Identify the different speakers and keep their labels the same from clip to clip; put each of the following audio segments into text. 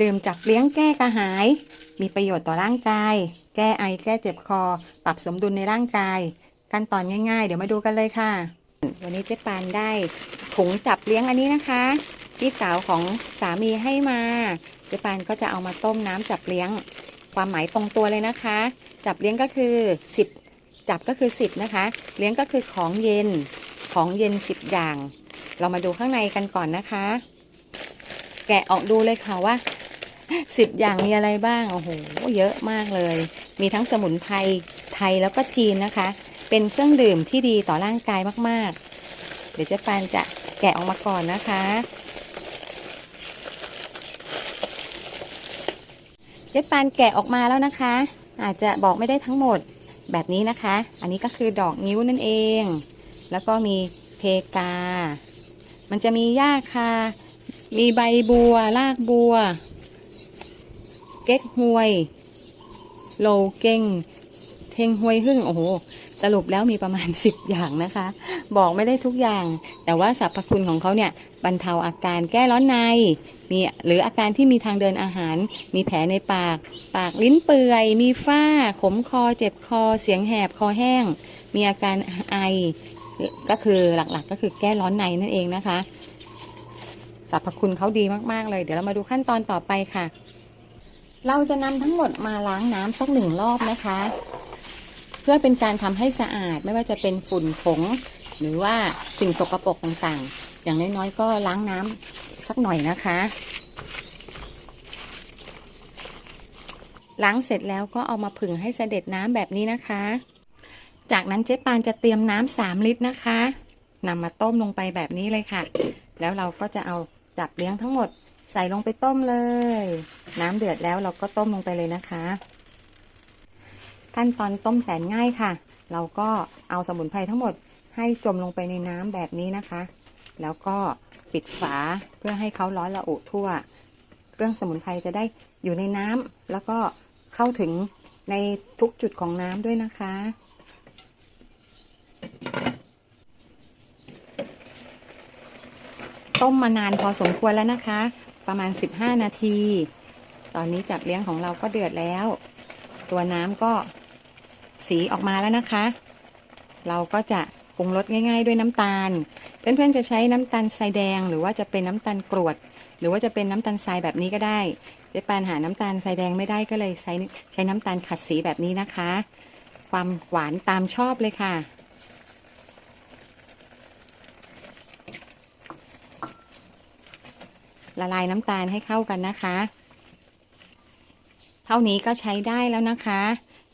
Speaker 1: ดื่มจับเลี้ยงแก้กระหาย มีประโยชน์ต่อร่างกาย แก้ไอแก้เจ็บคอ ปรับสมดุลในร่างกาย ขั้นตอนง่ายๆ เดี๋ยวมาดูกันเลยค่ะ วันนี้เจ๊ปานได้ถุงจับเลี้ยงอันนี้นะคะพี่สาวของสามีให้มา เจ๊ปานก็จะเอามาต้มน้ำจับเลี้ยง ความหมายตรงตัวเลยนะคะ จับเลี้ยงก็คือ 10 จับก็คือ 10 นะคะ เลี้ยงก็คือของเย็น ของเย็น 10 อย่าง เรามาดูข้างในกันก่อนนะคะ แกะออกดูเลยค่ะว่า 10อย่างมีอะไรบ้างโอ้โหเยอะมากเลย มีทั้งสมุนไพรไทยแล้วก็จีนนะคะ เป็นเครื่องดื่มที่ดีต่อร่างกายมากๆ เดี๋ยวเจ๊ปานจะแกะออกมาก่อนนะคะ เจ๊ปานแกะออกมาแล้วนะคะ อาจจะบอกไม่ได้ทั้งหมดแบบนี้นะคะ อันนี้ก็คือดอกนิ้วนั่นเอง แล้วก็มีเพกา มันจะมีหญ้าคา มีใบบัว รากบัว ก๊กฮวย โลเก้งเทงฮวยหึ่งโอ้โหสรุปแล้วมีประมาณ 10 อย่างนะคะ บอกไม่ได้ทุกอย่าง แต่ว่าสรรพคุณของเขาเนี่ยบรรเทาอาการแก้ร้อนในมีหรืออาการที่มีทางเดินอาหาร มีแผลในปาก ปากลิ้นเปื่อย มีฝ้า ขมคอ เจ็บคอ เสียงแหบคอแห้ง มีอาการไอก็คือหลักๆก็คือแก้ร้อนในนั่นเองนะคะสรรพคุณเขาดีมากๆเลย เดี๋ยวเรามาดูขั้นตอนต่อไปค่ะ เราจะนำทั้งหมดมาล้างน้ำสักหนึ่งรอบนะคะ เพื่อเป็นการทำให้สะอาดไม่ว่าจะเป็นฝุ่นผง หรือว่าสิ่งสกปรกต่างๆ อย่างน้อยๆ ก็ล้างน้ำสักหน่อยนะคะ ล้างเสร็จแล้วก็เอามาผึ่งให้เสด็จน้ำแบบนี้นะคะ จากนั้นเจ๊ปานจะเตรียมน้ำสามลิตรนะคะนำมาต้มลงไปแบบนี้เลยค่ะ แล้วเราก็จะเอาจับเลี้ยงทั้งหมด ใส่ลงไปต้มเลย น้ำเดือดแล้วเราก็ต้มลงไปเลยนะคะ ขั้นตอนต้มแสนง่ายค่ะ เราก็เอาสมุนไพรทั้งหมดให้จมลงไปในน้ำแบบนี้นะคะ แล้วก็ปิดฝาเพื่อให้เขาร้อนระอุทั่ว เครื่องสมุนไพรจะได้อยู่ในน้ำแล้วก็เข้าถึงในทุกจุดของน้ำด้วยนะคะ ต้มมานานพอสมควรแล้วนะคะ ประมาณ 15 นาที ตอนนี้จับเลี้ยงของเราก็เดือดแล้ว ตัวน้ำก็สีออกมาแล้วนะคะ เราก็จะปรุงรสง่าย ๆ ด้วยน้ำตาล เพื่อนๆจะใช้น้ำตาลทรายแดง หรือว่าจะเป็นน้ำตาลกรวด หรือว่าจะเป็นน้ำตาลทรายแบบนี้ก็ได้เจ๊ปานหาน้ำตาลทรายแดงไม่ได้ก็เลยใช้ใช้น้ำตาลขัดสีแบบนี้นะคะ ความหวานตามชอบเลยค่ะ ละลายน้ำตาลให้เข้ากันนะคะ เท่านี้ก็ใช้ได้แล้วนะคะ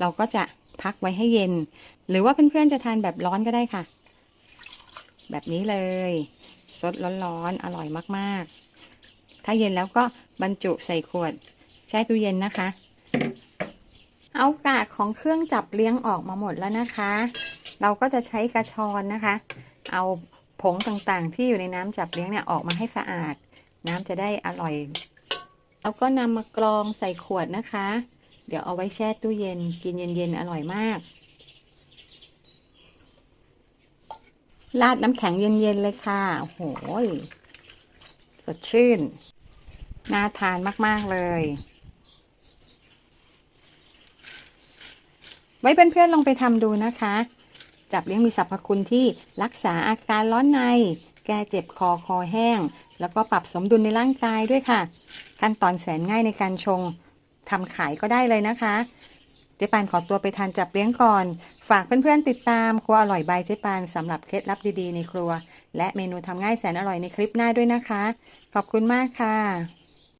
Speaker 1: เราก็จะพักไว้ให้เย็น หรือว่าเพื่อนๆจะทานแบบร้อนก็ได้ค่ะ แบบนี้เลยสดร้อนๆอร่อยมากๆ ถ้าเย็นแล้วก็บรรจุใส่ขวดแช่ตู้เย็นนะคะ เอากากของเครื่องจับเลี้ยงออกมาหมดแล้วนะคะ เราก็จะใช้กระชอนนะคะ เอาผงต่างๆที่อยู่ในน้ำจับเลี้ยงเนี่ยออกมาให้สะอาด น้ำจะได้อร่อย แล้วก็นำมากรองใส่ขวดนะคะ เดี๋ยวเอาไว้แช่ตู้เย็น กินเย็นๆ อร่อยมาก ราดน้ำแข็งเย็นๆ เลยค่ะ โอ้โหสดชื่น น่าทานมากๆเลย ไว้เพื่อนๆ ลองไปทำดูนะคะ จับเลี้ยงมีสรรพคุณที่รักษาอาการร้อนใน แก้เจ็บคอคอแห้ง แล้วก็ปรับสมดุลในร่างกายด้วยค่ะ ขั้นตอนแสนง่ายในการชงทำขายก็ได้เลยนะคะ เจ๊ปานขอตัวไปทานจับเลี้ยงก่อน ฝากเพื่อนๆติดตามครัวอร่อยบายเจ๊ปานสำหรับเคล็ดลับดีๆในครัว และเมนูทำง่ายแสนอร่อยในคลิปหน้าด้วยนะคะ ขอบคุณมากค่ะ